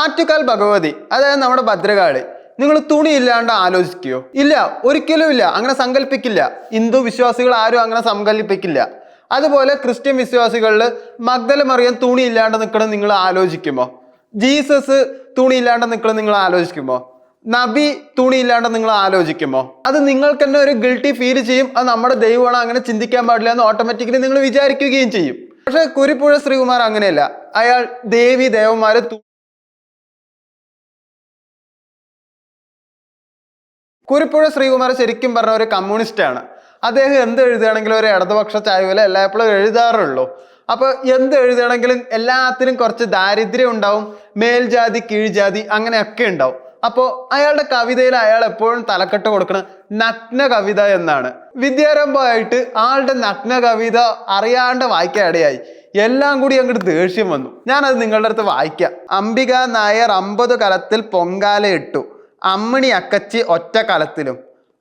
ആറ്റുകാൽ ഭഗവതി അതായത് നമ്മുടെ ഭദ്രകാളി നിങ്ങൾ തുണി ഇല്ലാണ്ട് ആലോചിക്കുകയോ ഇല്ല ഒരിക്കലും ഇല്ല അങ്ങനെ സങ്കല്പിക്കില്ല. ഹിന്ദു വിശ്വാസികൾ ആരും അങ്ങനെ സങ്കല്പിക്കില്ല. അതുപോലെ ക്രിസ്ത്യൻ വിശ്വാസികളിൽ മഗ്ദല മറിയാൻ തുണി ഇല്ലാണ്ട് നിൽക്കണം നിങ്ങൾ ആലോചിക്കുമോ? ജീസസ് തുണി ഇല്ലാണ്ട് നിൽക്കണം നിങ്ങൾ ആലോചിക്കുമോ? നബി തുണി ഇല്ലാണ്ട് നിങ്ങൾ ആലോചിക്കുമോ? അത് നിങ്ങൾക്ക് തന്നെ ഒരു ഗിൽട്ടി ഫീൽ ചെയ്യും അത് നമ്മുടെ ദൈവമാണ് അങ്ങനെ ചിന്തിക്കാൻ പാടില്ല എന്ന് ഓട്ടോമാറ്റിക്കലി നിങ്ങൾ വിചാരിക്കുകയും ചെയ്യും. പക്ഷെ കുരിപ്പുഴ ശ്രീകുമാർ അങ്ങനെയല്ല. അയാൾ ദേവി ദേവന്മാരെ കുരിപ്പുഴ ശ്രീകുമാർ ശരിക്കും പറഞ്ഞ ഒരു കമ്മ്യൂണിസ്റ്റാണ്. അദ്ദേഹം എന്ത് എഴുതുകയാണെങ്കിലും ഒരു ഇടതുപക്ഷ ചായവില എല്ലായ്പ്പോഴും എഴുതാറുള്ളൂ. അപ്പൊ എന്ത് എഴുതുകയാണെങ്കിലും എല്ലാത്തിനും കുറച്ച് ദാരിദ്ര്യം ഉണ്ടാവും മേൽജാതി കീഴ്ജാതി അങ്ങനെയൊക്കെ ഉണ്ടാവും. അപ്പോൾ അയാളുടെ കവിതയിൽ അയാൾ എപ്പോഴും തലക്കെട്ട് കൊടുക്കണ നഗ്ന കവിത എന്നാണ്. വിദ്യാരംഭമായിട്ട് ആളുടെ നഗ്ന കവിത അറിയാണ്ട് വായിക്കാൻ ഇടയായി എല്ലാം കൂടി അങ്ങോട്ട് ദേഷ്യം വന്നു. ഞാനത് നിങ്ങളുടെ അടുത്ത് വായിക്കാം. അംബിക നായർ അമ്പത് കലത്തിൽ പൊങ്കാല ഇട്ടു അമ്മിണി അക്കച്ചി ഒറ്റ കലത്തിലും.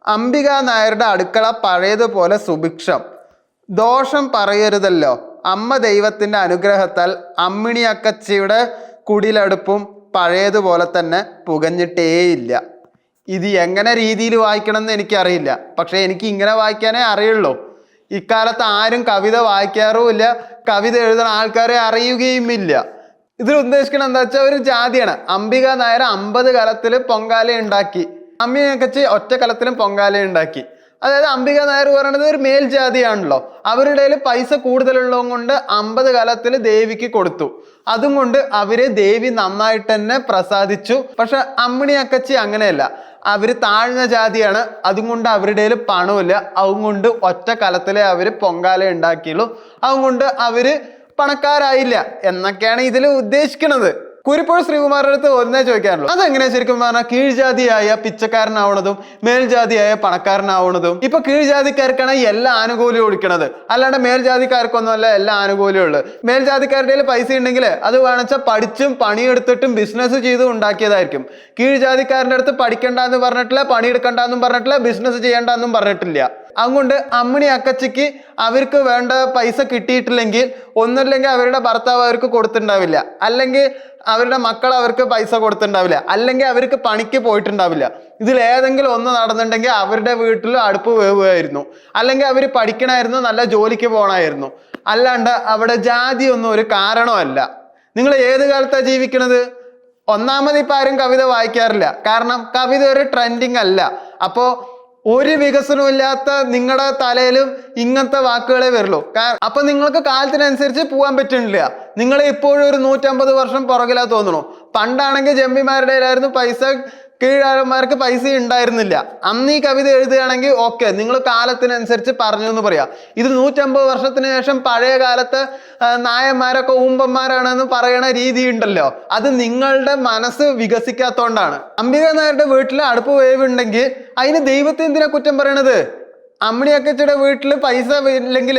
അംബിക നായരുടെ അടുക്കള പഴയതുപോലെ സുഭിക്ഷം. ദോഷം പറയരുതല്ലോ. അമ്മ ദൈവത്തിന്റെ അനുഗ്രഹത്താൽ അമ്മിണി അക്കച്ചിയുടെ കുടിലടുപ്പും പഴയതുപോലെ തന്നെ പുകഞ്ഞിട്ടേയില്ല. ഇത് എങ്ങനെ രീതിയിൽ വായിക്കണം എന്ന് എനിക്കറിയില്ല. പക്ഷെ എനിക്ക് ഇങ്ങനെ വായിക്കാനേ അറിയുള്ളൂ. ഇക്കാലത്ത് ആരും കവിത വായിക്കാറുമില്ല. കവിത എഴുതുന്ന ആൾക്കാരെ അറിയുകയുമില്ല. ഇതിൽ ഉദ്ദേശിക്കുന്നത് എന്താ വെച്ചാൽ ഒരു ജാതിയാണ്. അംബിക നായർ അമ്പത് കലത്തിൽ പൊങ്കാല ഉണ്ടാക്കി. അമ്മിയക്കച്ചി ഒറ്റ കലത്തിലും പൊങ്കാല ഉണ്ടാക്കി. അതായത് അംബിക നായർ പറയുന്നത് ഒരു മേൽജാതിയാണല്ലോ അവരുടെ പൈസ കൂടുതലുള്ളത് കൊണ്ട് അമ്പത് കലത്തിൽ ദേവിക്ക് കൊടുത്തു. അതും കൊണ്ട് അവരെ ദേവി നന്നായിട്ട് തന്നെ പ്രസാദിച്ചു. പക്ഷെ അമ്മിണി അക്കച്ചി അങ്ങനെയല്ല. അവർ താഴ്ന്ന ജാതിയാണ്. അതും കൊണ്ട് അവരുടെ കയ്യിൽ പണമില്ല അതും കൊണ്ട് ഒറ്റ കലത്തിലെ അവർ പൊങ്കാല ഉണ്ടാക്കിയുള്ളൂ. അതുകൊണ്ട് അവർ പണക്കാരായില്ല എന്നൊക്കെയാണ് ഇതിൽ ഉദ്ദേശിക്കുന്നത്. കുരിപ്പോൾ ശ്രീകുമാരുടെ അടുത്ത് ഒന്നേ ചോദിക്കാറുള്ളൂ അതെങ്ങനെ ശരിക്കും പറഞ്ഞാൽ കീഴ്ജാതിയായ പിച്ചക്കാരനാവണതും മേൽജാതിയായ പണക്കാരനാവണതും? ഇപ്പൊ കീഴ്ജാതിക്കാർക്കാണ് എല്ലാ ആനുകൂല്യം കൊടുക്കണത് അല്ലാണ്ട് മേൽജാതിക്കാർക്കൊന്നുമല്ല എല്ലാ ആനുകൂല്യം ഉള്ളത്. മേൽജാതിക്കാരുടെ പൈസ ഉണ്ടെങ്കിൽ അത് വേണമെച്ചാൽ പഠിച്ചും പണിയെടുത്തിട്ടും ബിസിനസ് ചെയ്തും ഉണ്ടാക്കിയതായിരിക്കും. കീഴ്ജാതിക്കാരന്റെ അടുത്ത് പഠിക്കണ്ട എന്ന് പറഞ്ഞിട്ടില്ല പണിയെടുക്കണ്ട എന്നും പറഞ്ഞിട്ടില്ല ബിസിനസ് ചെയ്യണ്ട എന്നും പറഞ്ഞിട്ടില്ല. അതുകൊണ്ട് അമ്മിണി അക്കച്ചിക്ക് അവർക്ക് വേണ്ട പൈസ കിട്ടിയിട്ടില്ലെങ്കിൽ ഒന്നുമില്ലെങ്കിൽ അവരുടെ ഭർത്താവ് അവർക്ക് കൊടുത്തിട്ടുണ്ടാവില്ല. അല്ലെങ്കിൽ അവരുടെ മക്കൾ അവർക്ക് പൈസ കൊടുത്തിട്ടുണ്ടാവില്ല. അല്ലെങ്കിൽ അവർക്ക് പണിക്ക് പോയിട്ടുണ്ടാവില്ല. ഇതിൽ ഏതെങ്കിലും ഒന്ന് നടന്നിട്ടുണ്ടെങ്കിൽ അവരുടെ വീട്ടിൽ അടുപ്പ് വേവുമായിരുന്നു അല്ലെങ്കിൽ അവർ പഠിക്കണമായിരുന്നു നല്ല ജോലിക്ക് പോകണമായിരുന്നു അല്ലാണ്ട് അവിടെ ജാതി ഒന്നും ഒരു കാരണമല്ല. നിങ്ങൾ ഏത് കാലത്താണ് ജീവിക്കണത്? ഒന്നാമത് ഇപ്പം ആരും കവിത വായിക്കാറില്ല. കാരണം കവിത ഒരു ട്രെൻഡിങ് അല്ല. അപ്പോൾ ഒരു വികസനവും ഇല്ലാത്ത നിങ്ങളുടെ തലയിലും ഇങ്ങനത്തെ വാക്കുകളെ വരുള്ളൂ. അപ്പൊ നിങ്ങൾക്ക് കാലത്തിനനുസരിച്ച് പോകാൻ പറ്റുന്നില്ല. നിങ്ങൾ ഇപ്പോഴും ഒരു നൂറ്റമ്പത് വർഷം പുറകിലാ തോന്നണു. പണ്ടാണെങ്കിൽ ജമ്പിമാരുടെ കയ്യിലായിരുന്നു പൈസ കീഴാളന്മാർക്ക് പൈസ ഉണ്ടായിരുന്നില്ല. അന്ന് ഈ കവിത എഴുതുകയാണെങ്കിൽ ഓക്കെ നിങ്ങൾ കാലത്തിനനുസരിച്ച് പറഞ്ഞു എന്ന് പറയാം. ഇത് നൂറ്റമ്പത് വർഷത്തിന് ശേഷം പഴയ കാലത്ത് നായന്മാരൊക്കെ ഊമ്പന്മാരാണെന്ന് പറയുന്ന രീതി ഉണ്ടല്ലോ അത് നിങ്ങളുടെ മനസ്സ് വികസിക്കാത്തോണ്ടാണ്. അംബിക നായരുടെ വീട്ടിൽ അടുപ്പ് വേവുണ്ടെങ്കിൽ അതിന് ദൈവത്തെ എന്തിനാ കുറ്റം പറയണത്? അമ്മിണിയക്കച്ചിയുടെ വീട്ടിൽ പൈസ ഇല്ലെങ്കിൽ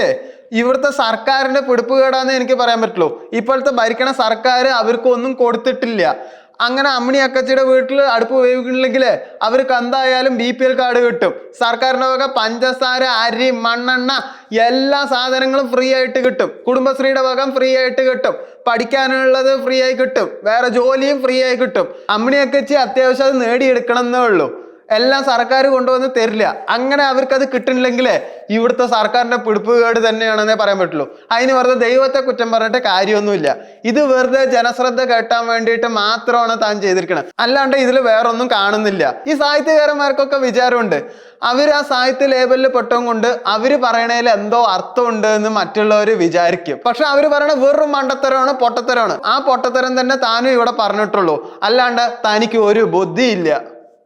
ഇവിടുത്തെ സർക്കാരിന്റെ പിടിപ്പുകേടാന്ന് എനിക്ക് പറയാൻ പറ്റുള്ളൂ. ഇപ്പോഴത്തെ ഭരിക്കണ സർക്കാർ അവർക്കൊന്നും കൊടുത്തിട്ടില്ല. അങ്ങനെ അമ്മിണി അക്കച്ചിയുടെ വീട്ടിൽ അടുപ്പ് ഉപയോഗിക്കുന്നില്ലെങ്കിൽ അവർക്ക് എന്തായാലും ബി പി എൽ കാർഡ് കിട്ടും. സർക്കാരിന്റെ വക പഞ്ചസാര അരി മണ്ണെണ്ണ എല്ലാ സാധനങ്ങളും ഫ്രീ ആയിട്ട് കിട്ടും. കുടുംബശ്രീയുടെ വകം ഫ്രീ ആയിട്ട് കിട്ടും. പഠിക്കാനുള്ളത് ഫ്രീ ആയി കിട്ടും. വേറെ ജോലിയും ഫ്രീ ആയി കിട്ടും. അമ്മിണി അക്കച്ചി അത്യാവശ്യം അത് നേടിയെടുക്കണം എന്നേ ഉള്ളൂ. എല്ലാം സർക്കാർ കൊണ്ടുവന്ന് തരില്ല. അങ്ങനെ അവർക്ക് അത് കിട്ടുന്നില്ലെങ്കിൽ ഇവിടുത്തെ സർക്കാരിന്റെ പിടിപ്പുകേട് തന്നെയാണെന്നേ പറയാൻ പറ്റുള്ളൂ. അതിന് വെറുതെ ദൈവത്തെ കുറ്റം പറഞ്ഞിട്ട് കാര്യമൊന്നുമില്ല. ഇത് വെറുതെ ജനശ്രദ്ധ കേട്ടാൻ വേണ്ടിയിട്ട് മാത്രമാണ് താൻ ചെയ്തിരിക്കുന്നത് അല്ലാണ്ട് ഇതിൽ വേറൊന്നും കാണുന്നില്ല. ഈ സാഹിത്യകാരന്മാർക്കൊക്കെ വിചാരമുണ്ട്. അവർ ആ സാഹിത്യ ലേബലിൽ പെട്ടും കൊണ്ട് അവർ പറയണതിൽ എന്തോ അർത്ഥമുണ്ട് എന്ന് മറ്റുള്ളവർ വിചാരിക്കും. പക്ഷെ അവർ പറയണ വെറും മണ്ടത്തരമാണ് പൊട്ടത്തരമാണ്. ആ പൊട്ടത്തരം തന്നെ താനും ഇവിടെ പറഞ്ഞിട്ടുള്ളൂ. അല്ലാണ്ട് തനിക്ക് ഒരു ബുദ്ധിയില്ല.